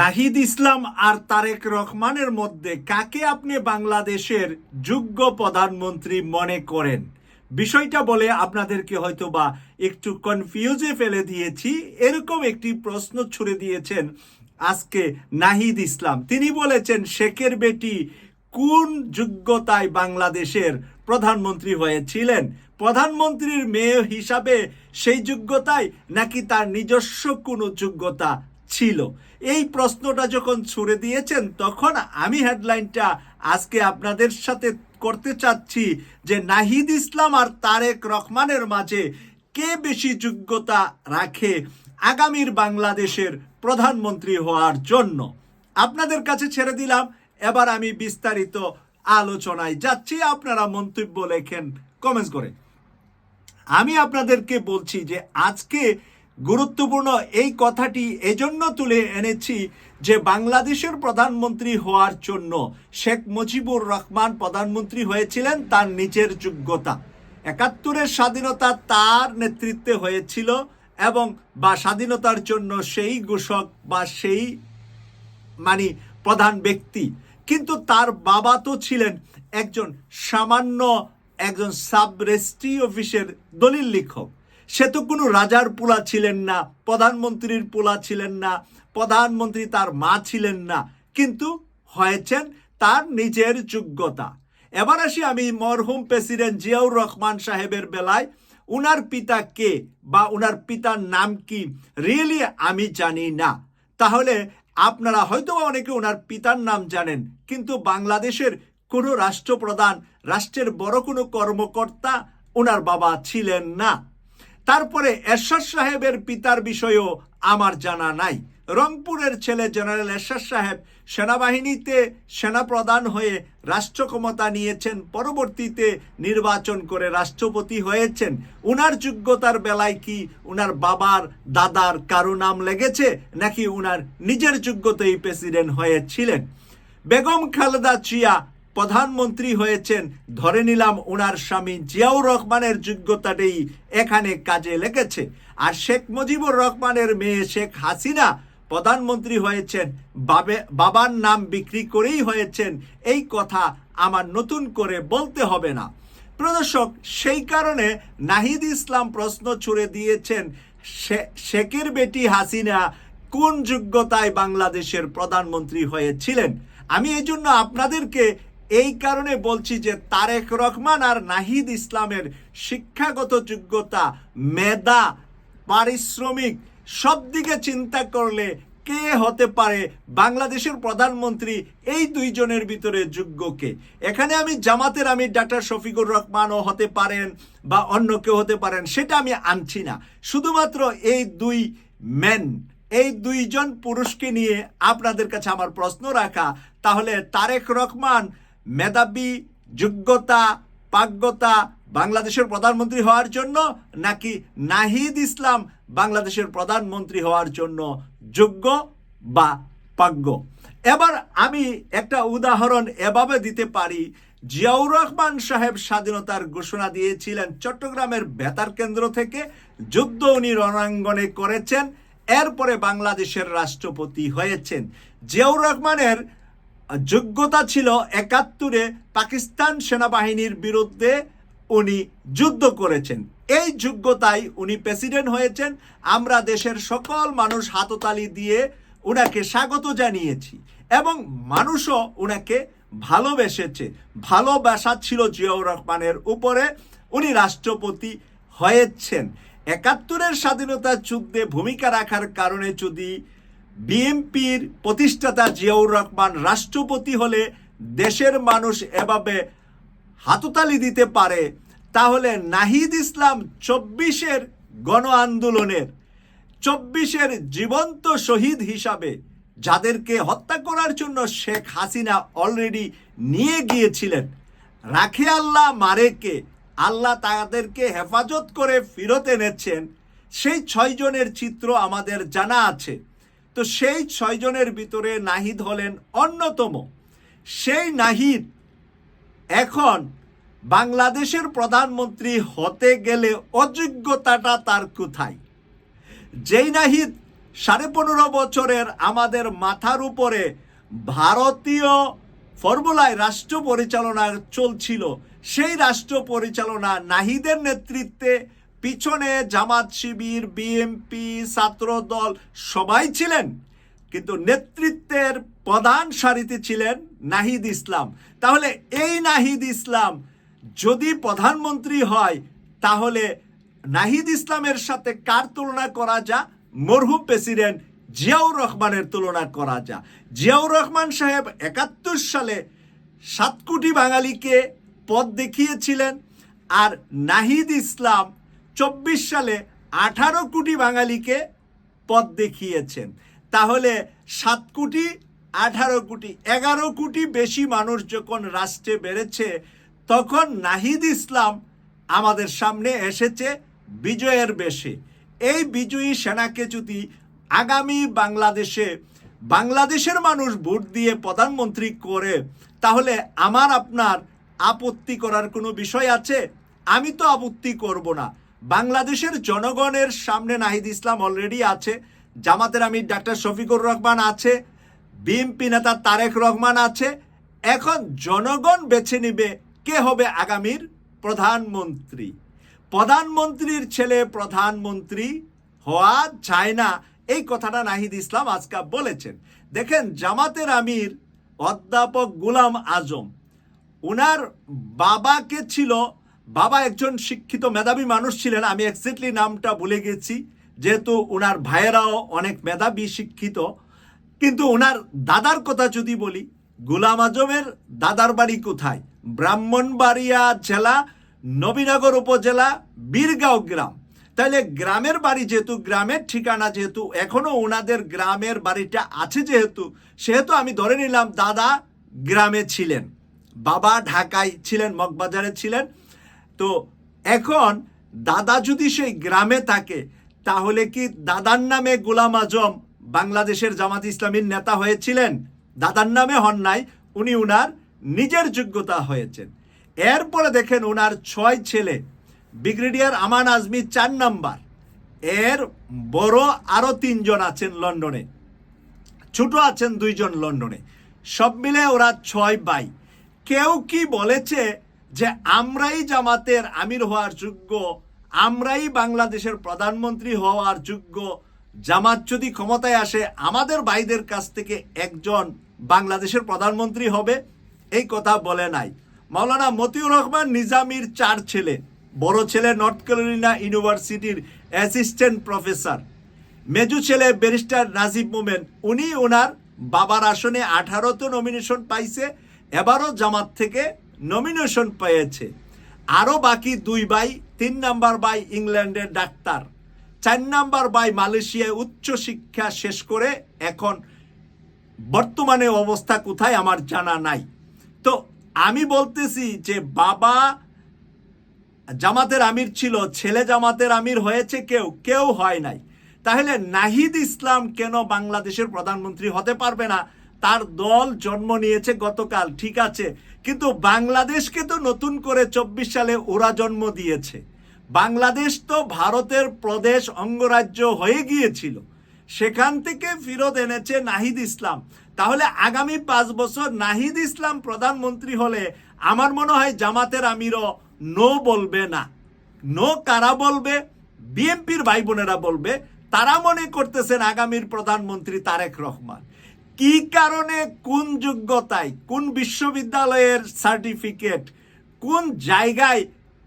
নাহিদ ইসলাম আর তারেক রহমানের মধ্যে কাকে আপনি বাংলাদেশের যোগ্য প্রধানমন্ত্রী মনে করেন? বিষয়টা বলে আপনাদেরকে হয়তো বা একটু কনফিউজে ফেলে দিয়েছি। এরকম একটি প্রশ্ন ছুড়ে দিয়েছেন আজকে নাহিদ ইসলাম। তিনি বলেছেন, শেখের বেটি কোন যোগ্যতায় বাংলাদেশের প্রধানমন্ত্রী হয়েছিলেন? প্রধানমন্ত্রীর মেয়ে হিসাবে সেই যোগ্যতায় নাকি তার নিজস্ব কোনো যোগ্যতা ছিল। এই প্রশ্নটা যখন ছুড়ে দিয়েছেন, তখন আমি হেডলাইনটা আজকে আপনাদের সাথে করতে চাচ্ছি যে নাহিদ ইসলাম আর তারেক রহমানের মাঝে কে বেশি যোগ্যতা রাখে আগামীর বাংলাদেশের প্রধানমন্ত্রী হওয়ার জন্য? আপনাদের কাছে ছেড়ে দিলাম। এবার আমি বিস্তারিত আলোচনায় যাচ্ছি। আপনারা মন্তব্য লেখেন কমেন্টস করে আমি আপনাদেরকে বলছি যে আজকে গুরুত্বপূর্ণ এই কথাটি এজন্য তুলে এনেছি যে বাংলাদেশের প্রধানমন্ত্রী হওয়ার জন্য শেখ মুজিবুর রহমান প্রধানমন্ত্রী হয়েছিলেন তার নিজের যোগ্যতা। একাত্তরের স্বাধীনতা তার নেতৃত্বে হয়েছিল এবং বা স্বাধীনতার জন্য সেই ঘোষক বা সেই মানে প্রধান ব্যক্তি। কিন্তু তার বাবা তো ছিলেন একজন সামান্য একজন সাব রেজিস্ট্রি অফিসের দলিল লিখক। সে তো কোনো রাজার পোলা ছিলেন না, প্রধানমন্ত্রীর পোলা ছিলেন না, প্রধানমন্ত্রী তার মা ছিলেন না, কিন্তু হয়েছেন তার নিজের যোগ্যতা। এবার আসি আমি মরহুম প্রেসিডেন্ট জিয়াউর রহমান সাহেবের বেলায়, উনার পিতা কে বা উনার পিতার নাম কি রিয়েলি আমি জানি না। তাহলে আপনারা হয়তো অনেকে ওনার পিতার নাম জানেন, কিন্তু বাংলাদেশের কোনো রাষ্ট্রপ্রধান, রাষ্ট্রের বড় কোনো কর্মকর্তা ওনার বাবা ছিলেন না। তারপরে এরশাদ সাহেবের পিতার বিষয়েও আমার জানা নাই। রংপুরের ছেলে জেনারেল এরশাদ সাহেব সেনাবাহিনীতে সেনাপ্রধান হয়ে রাষ্ট্র ক্ষমতা নিয়েছেন, পরবর্তীতে নির্বাচন করে রাষ্ট্রপতি হয়েছেন। উনার যোগ্যতার বেলায় কি উনার বাবার, দাদার কারও নাম লেগেছে, নাকি উনার নিজের যোগ্যতাই প্রেসিডেন্ট হয়েছিলেন? বেগম খালেদা জিয়া প্রধানমন্ত্রী হয়েছেন, ধরে নিলাম ওনার স্বামী জিয়াউর রহমানের যোগ্যতাটাই এখানে কাজে লেগেছে। আর শেখ মুজিবুর রহমানের মেয়ে শেখ হাসিনা প্রধানমন্ত্রী হয়েছেন, বাবে বাবার নাম বিক্রি করেই হয়েছেন, এই কথা আমার নতুন করে বলতে হবে না। প্রদর্শক, সেই কারণে নাহিদ ইসলাম প্রশ্ন ছুড়ে দিয়েছেন শেখের বেটি হাসিনা কোন যোগ্যতায় বাংলাদেশের প্রধানমন্ত্রী হয়েছিলেন? আমি এই জন্য আপনাদেরকে এই কারণে বলছি যে তারেক রহমান আর নাহিদ ইসলামের শিক্ষাগত যোগ্যতা, মেধা, পারিশ্রমিক, সব দিকে চিন্তা করলে কে হতে পারে বাংলাদেশের প্রধানমন্ত্রী এই দুইজনের ভিতরে যোগ্য কে? এখানে আমি জামাতের আমি ডাক্তার শফিকুর রহমানও হতে পারেন বা অন্য কেউ হতে পারেন, সেটা আমি আনছি না। শুধুমাত্র এই দুই ম্যান এই দুইজন পুরুষকে নিয়ে আপনাদের কাছে আমার প্রশ্ন রাখা, তাহলে তারেক রহমান মেধাবী, যোগ্যতা পাগ্যতা বাংলাদেশের প্রধানমন্ত্রী হওয়ার জন্য নাকি নাহিদ ইসলাম বাংলাদেশের প্রধানমন্ত্রী হওয়ার জন্য যোগ্য বা পাগ্য এবার আমি একটা উদাহরণ এভাবে দিতে পারি। জিয়াউর রহমান সাহেব স্বাধীনতার ঘোষণা দিয়েছিলেন চট্টগ্রামের বেতার কেন্দ্র থেকে। যুদ্ধ উনি রণাঙ্গনে করেছেন। এরপরে বাংলাদেশের রাষ্ট্রপতি হয়েছেন। জিয়াউর রহমানের যোগ্যতা ছিল একাত্তরে পাকিস্তান সেনাবাহিনীর বিরুদ্ধে উনি যুদ্ধ করেছেন। এই যোগ্যতায় উনি প্রেসিডেন্ট হয়েছেন। আমরা দেশের সকল মানুষ হাততালি দিয়ে ওনাকে স্বাগত জানিয়েছি এবং মানুষও উনাকে ভালোবেসেছে। ভালোবাসা ছিল জিয়াউর রহমানের উপরে। উনি রাষ্ট্রপতি হয়েছেন। একাত্তরের স্বাধীনতা যুদ্ধে ভূমিকা রাখার কারণে যদি বিএনপির প্রতিষ্ঠাতা জিয়াউর রহমান রাষ্ট্রপতি হলে দেশের মানুষ এভাবে হাততালি দিতে পারে, তাহলে নাহিদ ইসলাম চব্বিশের গণ আন্দোলনের, চব্বিশের জীবন্ত শহীদ হিসাবে যাদেরকে হত্যা করার জন্য শেখ হাসিনা অলরেডি নিয়ে গিয়েছিলেন, রাখে আল্লাহ মারেকে, আল্লাহ তাদেরকে হেফাজত করে ফিরত এনেছেন, সেই ছয়জনের চিত্র আমাদের জানা আছে। তো সেই ছয়জনের ভিতরে নাহিদ হলেন অন্যতম। সেই নাহিদ এখন বাংলাদেশের প্রধানমন্ত্রী হতে গেলে অযোগ্যতাটা তার কোথায়? যেই নাহিদ সাড়ে পনেরো বছরের আমাদের মাথার উপরে ভারতীয় ফর্মুলায় রাষ্ট্র পরিচালনা চলছিল, সেই রাষ্ট্র পরিচালনা নাহিদের নেতৃত্বে পিছনে জামাত শিবির বিএমপি ছাত্রদল সবাই ছিলেন, কিন্তু নেতৃত্বের প্রধান সারিতে ছিলেন নাহিদ ইসলাম। তাহলে এই নাহিদ ইসলাম যদি প্রধানমন্ত্রী হয়, তাহলে নাহিদ ইসলামের সাথে কার তুলনা করা যা? মরহুম প্রেসিডেন্ট জিয়াউর রহমানের তুলনা করা যা। জিয়াউর রহমান সাহেব একাত্তর সালে সাত কোটি বাঙালিকে পথ দেখিয়েছিলেন, আর নাহিদ ইসলাম চব্বিশ সালে আঠারো কোটি বাঙালিকে পথ দেখিয়েছেন। তাহলে সাত কোটি, আঠারো কোটি, এগারো কোটি বেশি মানুষ যখন রাষ্ট্রে বেড়েছে, তখন নাহিদ ইসলাম আমাদের সামনে এসেছে বিজয়ের বেশে। এই বিজয়ী সেনাকে যদি আগামী বাংলাদেশে, বাংলাদেশের মানুষ ভোট দিয়ে প্রধানমন্ত্রী করে, তাহলে আমার, আপনার আপত্তি করার কোনো বিষয় আছে? আমি তো আপত্তি করব না। বাংলাদেশের জনগণের সামনে নাহিদ ইসলাম অলরেডি আছে, জামাতের আমির ডাক্তার শফিকুর রহমান আছে বিএনপি নেতা তারেক রহমান আছে। এখন জনগণ বেছে নিবে কে হবে আগামীর প্রধানমন্ত্রী। প্রধানমন্ত্রীর ছেলে প্রধানমন্ত্রী হওয়া যায় না, এই কথাটা নাহিদ ইসলাম আজকে বলেছেন। দেখেন, জামাতের আমির অধ্যাপক গুলাম আজম ওনার বাবাকে ছিল বাবা একজন শিক্ষিত মেধাবী মানুষ ছিলেন, আমি এক্স্যাক্টলি নামটা ভুলে গেছি। যেহেতু ওনার ভাইয়েরাও অনেক মেধাবী, শিক্ষিত, কিন্তু ওনার দাদার কথা যদি বলি, গুলাম আজমের দাদার বাড়ি কোথায়? ব্রাহ্মণবাড়িয়া জেলা, নবীনগর উপজেলা, বীরগাঁও গ্রাম। তাহলে গ্রামের বাড়ি যেহেতু, গ্রামের ঠিকানা যেহেতু, এখনও ওনাদের গ্রামের বাড়িটা আছে যেহেতু, সেহেতু আমি ধরে নিলাম দাদা গ্রামে ছিলেন। বাবা ঢাকায় ছিলেন, মগবাজারে ছিলেন। তো এখন দাদা যদি সেই গ্রামে থাকে, তাহলে কি দাদার নামে গোলাম আজম বাংলাদেশের জামাত ইসলামীর নেতা হয়েছিলেন? দাদার নামে হন নাই, উনি উনার নিজের যোগ্যতা হয়েছেন। এরপরে দেখেন ওনার ছয় ছেলে, ব্রিগেডিয়ার আমান আজমি চার নাম্বার। এর বড় আরও তিনজন আছেন লন্ডনে, ছোট আছেন দুইজন লন্ডনে। সব মিলে ওরা ছয় বাই কেউ কি বলেছে যে আমরাই জামাতের আমির হওয়ার যোগ্য, আমরাই বাংলাদেশের প্রধানমন্ত্রী হওয়ার যোগ্য, জামাত যদি ক্ষমতায় আসে, আমাদের ভাইদের কাছ থেকে একজন বাংলাদেশের প্রধানমন্ত্রী হবে, এই কথা বলে নাই। মাওলানা মতিউর রহমান নিজামির চার ছেলে, বড় ছেলে নর্থ ক্যারোলিনা ইউনিভার্সিটির অ্যাসিস্ট্যান্ট প্রফেসর। মেজু ছেলে ব্যারিস্টার নাজিব মোমেন, উনি ওনার বাবার আসনে আঠারোতে নমিনেশন পাইছে, এবারও জামাত থেকে নমিনেশন পেয়েছে। আরও বাকি দুই ভাই, তিন নাম্বার ভাই ইংল্যান্ডের ডাক্তার। চার নাম্বার ভাই মালয়েশিয়ায় উচ্চ শিক্ষা শেষ করে এখন বর্তমানে অবস্থা কোথায় আমার জানা নাই। তো আমি বলতেছি যে বাবা জামাতের আমির ছিল, ছেলে জামাতের আমির হয়েছে কেউ কেউ হয় নাই। তাহলে নাহিদ ইসলাম কেন বাংলাদেশের প্রধানমন্ত্রী হতে পারবে না? তার দল জন্ম নিয়েছে গতকাল, ঠিক আছে। কিন্তু বাংলাদেশকে তো নতুন করে চব্বিশ সালে ওরা জন্ম দিয়েছে। বাংলাদেশ তো ভারতের প্রদেশ অঙ্গরাজ্য হয়ে গিয়েছিল। সেখান থেকে ফেরত এনেছে নাহিদ ইসলাম। তাহলে আগামী পাঁচ বছর নাহিদ ইসলাম প্রধানমন্ত্রী হলে আমার মনে হয় জামাতের আমিরও নো বলবে না। নো কারা বলবে? বিএনপির ভাই বোনেরা বলবে। তারা মনে করতেছেন আগামীর প্রধানমন্ত্রী তারেক রহমান। কি কারণে কোন যোগ্যতায়, কোন বিশ্ববিদ্যালয়ের সার্টিফিকেট, কোন জায়গায়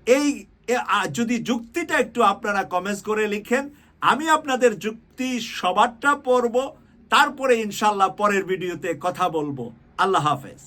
এই যদি যুক্তিটা একটু আপনারা কমেন্টস করে লিখেন, আমি আপনাদের যুক্তি সবারটা পড়ব, তারপরে ইনশাল্লাহ পরের ভিডিওতে কথা বলব। আল্লাহ হাফেজ।